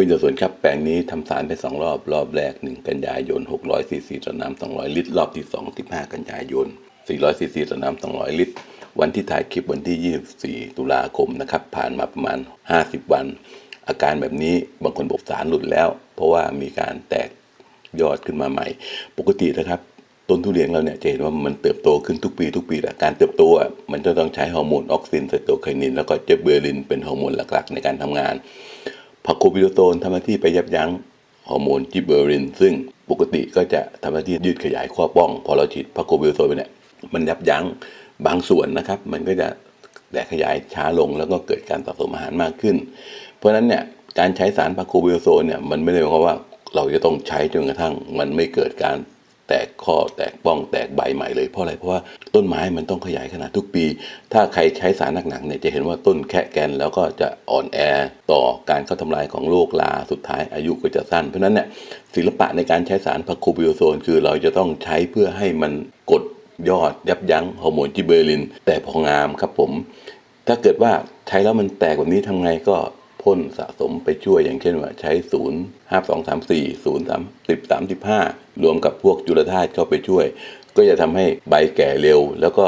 พืชจาสวนครับแปลงนี้ทำสารไปสองรอบ รอบแรก 1 กันยายน 600ซีซีต่อน้ำ200 ลิตร รอบที่ 2 15 กันยายน 400ซีซีต่อน้ำ200 ลิตร วันที่ถ่ายคลิปวันที่ 24 ตุลาคมนะครับ ผ่านมาประมาณ 50 วัน อาการแบบนี้บางคนบอกสารหลุดแล้ว เพราะว่ามีการแตกยอดขึ้นมาใหม่ ปกตินะครับต้นทุเรียนเราเนี่ยจะเห็นว่ามันเติบโตขึ้นทุกปีทุกปีแต่การเติบโตอะมันจะต้องใช้ฮอร์โมนออกซินไซโตไคนิน แล้วก็เจเบอรินเป็นฮอร์โมนหลักๆ ในการทำงาน พาโคบิโลโซนทำหน้าที่ไปยับยั้งฮอร์โมนจิบเบอริน ซึ่งปกติก็จะทำหน้าที่ยืดขยายข้อป้อง พอเราฉีดพาโคบิโลโซนไปเนี่ยมันยับยั้งบางส่วนนะครับ มันก็จะแตกขยายช้าลงแล้วก็เกิดการสะสมอาหารมากขึ้น เพราะฉะนั้นเนี่ยการใช้สารพาโคบิโลโซนเนี่ยมันไม่ได้หมายความว่าเราจะต้องใช้จนกระทั่งมันไม่เกิดการ แตกข้อแตกป้องแตกใบใหม่เลยเพราะอะไรเพราะว่าต้นไม้มันต้องขยายขนาดทุกปี ถ้าใครใช้สารหนักๆเนี่ยจะเห็นว่าต้นแค่แกนแล้วก็จะอ่อนแอต่อการเข้าทำลายของโรคลาสุดท้ายอายุก็จะสั้น เพราะนั้นเนี่ยศิลปะในการใช้สารพาโคบิโอโซน คือเราจะต้องใช้เพื่อให้มันกดยอดยับยั้งฮอร์โมนจิเบอริน แต่พองามครับผม ถ้าเกิดว่าใช้แล้วมันแตกแบบนี้ทำไงก็ พ่นสะสมไปช่วยอย่างเช่นว่าใช้ศูนย์ห้าสองสามสี่ศูนย์สามสิบสามสิบห้ารวมกับพวกจุลธาตุเข้าไปช่วย ก็จะทำให้ใบแก่เร็ว แล้วก็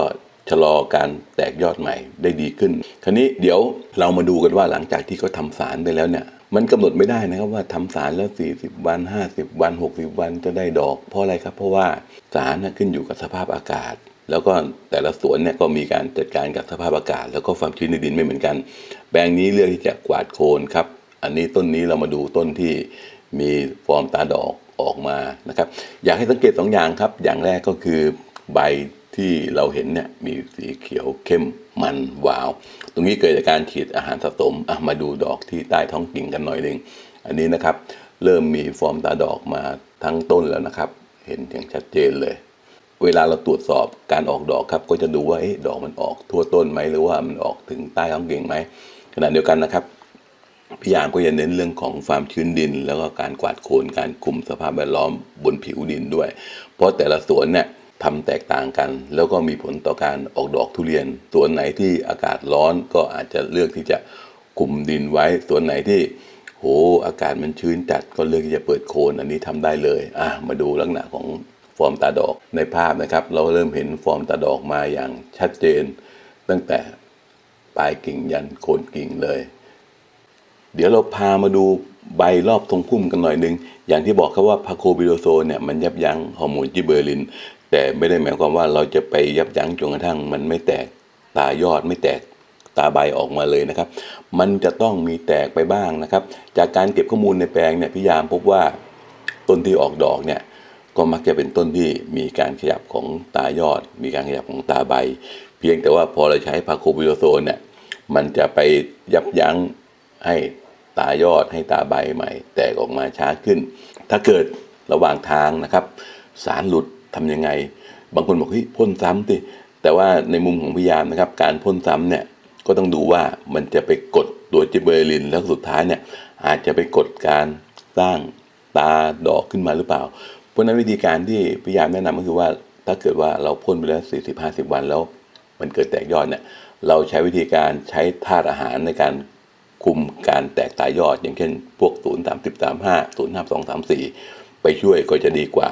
ชะลอการแตกยอดใหม่ได้ดีขึ้น คราวนี้เดี๋ยวเรามาดูกันว่าหลังจากที่เขาทำสารไปแล้วเนี่ย มันกำหนดไม่ได้นะครับว่าทำสารแล้ว 40 วัน 50 วัน 60 วันจะได้ดอก เพราะอะไรครับ เพราะว่าสารขึ้นอยู่กับสภาพอากาศ แล้วก็แต่ละสวนเนี่ยก็มีการจัดการกับสภาพอากาศ แล้วก็ความชื้นในดินไม่เหมือนกัน แปลงนี้เลือกที่จะกวาดโคนครับ อันนี้ต้นนี้เรามาดูต้นที่มีฟอร์มตาดอกออกมานะครับ อยากให้สังเกตสองอย่างครับ อย่างแรกก็คือใบที่เราเห็นเนี่ยมีสีเขียวเข้มมันวาว ตรงนี้เกิดจากการฉีดอาหารสะสมอะมาดูดอกที่ใต้ท้องกิ่งกันหน่อยหนึ่งอันนี้นะครับ เริ่มมีฟอร์มตาดอกมาทั้งต้นแล้วนะครับ เห็นอย่างชัดเจนเลย เวลาเราตรวจสอบการออกดอกครับ ก็จะดูว่าอดอกมันออกทั่วต้นไหมหรือว่ามันออกถึงใต้ท้องเก่งไหมขณะเดียวกันนะครับพี่ยามก็จะเน้นเรื่องของความชื้นดิน แล้วก็การกวาดโคลนการคุมสภาพแวดล้อมบนผิวดินด้วย เพราะแต่ละสวนเนี่ยทำแตกต่างกัน แล้วก็มีผลต่อการออกดอกทุเรียน สวนไหนที่อากาศร้อนก็อาจจะเลือกที่จะคุมดินไว้ สวนไหนที่โหอากาศมันชื้นจัดก็เลือกที่จะเปิดโคนอันนี้ทำได้เลยอะมาดูลักษณะของ ฟอร์มตาดอกในภาพนะครับ เราเริ่มเห็นฟอร์มตาดอกมาอย่างชัดเจน ตั้งแต่ปลายกิ่งยันโคนกิ่งเลย เดี๋ยวเราพามาดูใบรอบทรงพุ่มกันหน่อยหนึง อย่างที่บอกครับว่าพาโคบิโดโซเนี่ยมันยับยั้งฮอร์โมนจิบเบอริน แต่ไม่ได้หมายความว่าเราจะไปยับยั้งจนกระทั่ง มันไม่แตกตายอดไม่แตกตาใบออกมาเลยนะครับ มันจะต้องมีแตกไปบ้างนะครับ จากการเก็บข้อมูลในแปลงเนี่ยพี่ยามพบว่าต้นที่ออกดอกเนี่ย ก็มักจะเป็นต้นที่มีการขยับของตายอด มีการขยับของตาใบ เพียงแต่ว่าพอเราใช้พาโคบิโดโซนเนี่ยมันจะไปยับยั้งให้ตายอดให้ตาใบใหม่ แตกออกมาช้าขึ้น ถ้าเกิดระหว่างทางนะครับ สารหลุดทำยังไง บางคนบอกเฮ้ยพ่นซ้ำสิแต่ว่าในมุมของพยายามนะครับ การพ่นซ้ำเนี่ยก็ต้องดูว่ามันจะไปกดตัวจิเบอรินแล้วสุดท้ายเนี่ยอาจจะไปกดการสร้างตาดอกขึ้นมาหรือเปล่า ราะฉะนั้นวิธีการที่พยายามแนะนำก็คือว่าถ้าเกิดว่าเราพ่นไปแล้ว40-50วันแล้ว มันเกิดแตกยอดเนี่ยเราใช้วิธีการใช้ธาตุอาหารในการคุมการแตกตายยอด อย่างเช่น พวก 0 3 3 5 0 5 2 3 4 ไปช่วยก็จะดีกว่า